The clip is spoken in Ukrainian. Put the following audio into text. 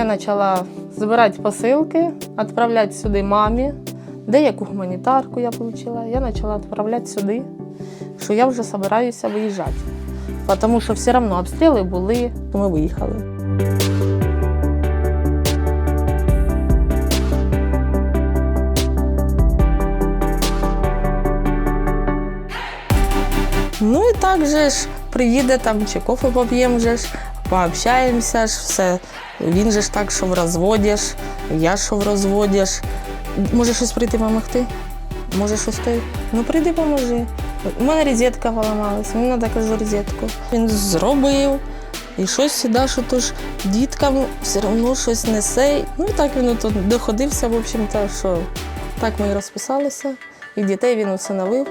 Я почала збирати посилки, відправляти сюди мамі. Деяку гуманітарку я отримала. Я почала відправляти сюди, що я вже збираюся виїжджати. Тому що все одно обстріли були, то ми виїхали. Ну і так же ж приїде там, чи кофе поп'ємо же ж, пообщаємося ж, все. Він же ж так, що в розводі ж, я що в розводі ж. Може щось прийти допомогти? Може щось той? Ну прийди, поможи. У мене розетка поламалась, мені треба кажу розетку. Він зробив. І щось сюди, що то ж діткам все одно щось несе. Ну і так він тут доходився, в общем-то, що так ми і розписалися. І дітей він усиновив.